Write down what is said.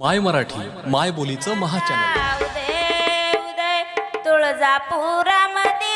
माय मराठी माय बोलीचं महाचॅनल. उदय उदय तुळजापुरामध्ये